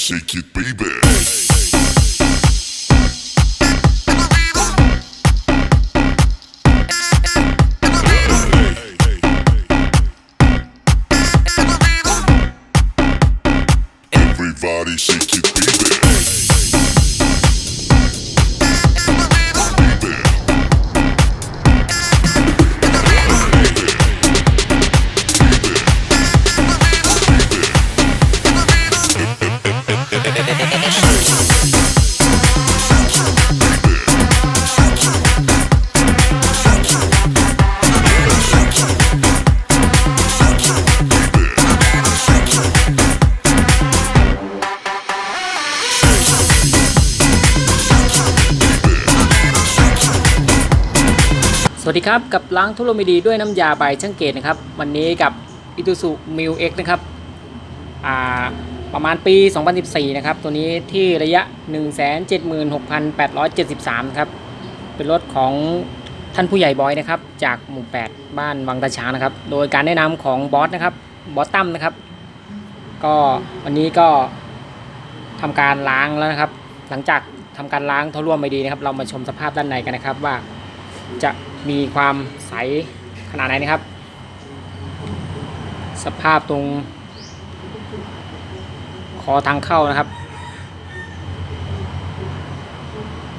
shake it, baby. สวัสดีครับ กับล้างทุโรมิดีด้วยน้ำยาใบช่างเกตนะครับ วันนี้กับอิตูสุมิวเอ็กนะครับ อ่า ประมาณปี 2014 นะครับ ตัวนี้ที่ระยะ 176,873 ครับ เป็นรถของท่านผู้ใหญ่บอยนะครับ จากหมู่ 8 บ้านวังตาช้างนะครับ โดยการแนะนำของบอสนะครับ บอสตั้มนะครับ ก็วันนี้ก็ทำการล้างแล้วนะครับ หลังจากทำการล้างท่อร่วมไม่ดีนะครับ เรามาชมสภาพด้านในกันนะครับว่าจะมีความใสขนาดไหนนะครับ สภาพตรง คอทางเข้านะครับ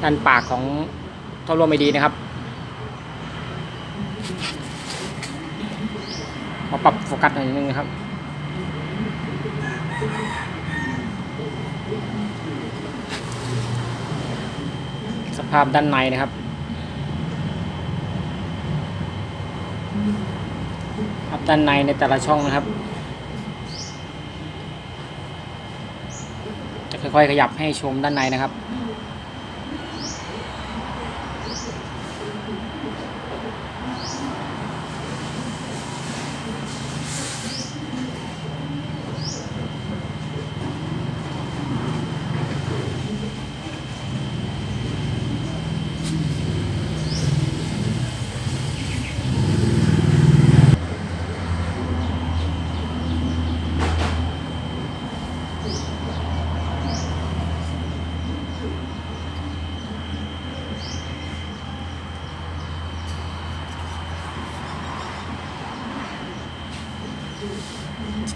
ด้านปากของท่อร่วมไม่ดีนะครับขอปรับโฟกัสหน่อยนึงนะครับสภาพด้านในนะครับครับด้านในในแต่ละช่องนะครับ จะ ค่อยๆขยับให้ชมด้านในนะครับ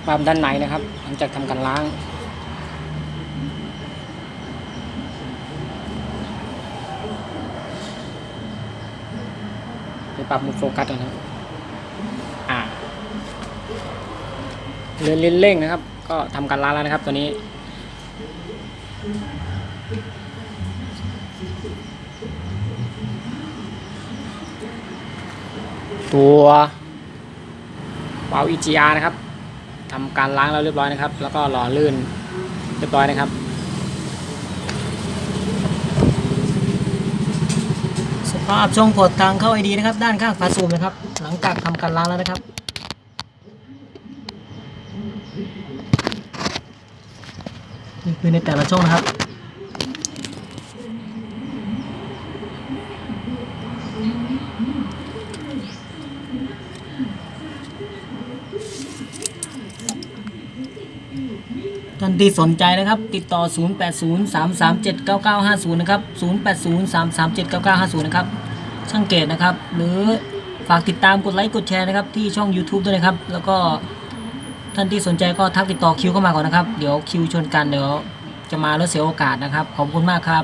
ภาพด้านในนะครับ หลังจากทำการล้าง ไปปรับมุมโฟกัสก่อนนะครับอ่าเลื่นเร่งนะครับ ก็ทำการล้างแล้วนะครับตัวนี้ตัววาล์ว EGR นะครับ ทำการล้างแล้วเรียบร้อยนะครับ แล้วก็หล่อลื่นเรียบร้อยนะครับ สภาพช่องพอร์ตทางเข้าไอดีนะครับ ด้านข้างฝาสูบนะครับ หลังจากทำการล้างแล้วนะครับนี่คือในแต่ละช่องนะครับ ท่านที่สนใจนะครับ ติดต่อ 0803379950 นะครับ 0803379950 นะครับ ช่างเกตนะครับ หรือฝากติดตามกดไลค์กดแชร์นะครับที่ช่อง YouTube ด้วยนะครับ แล้วก็ท่านที่สนใจก็ทักติดต่อคิวเข้ามาก่อนนะครับ เดี๋ยวคิวชนกันเดี๋ยวจะมาแล้วเสียโอกาสนะครับ ขอบคุณมากครับ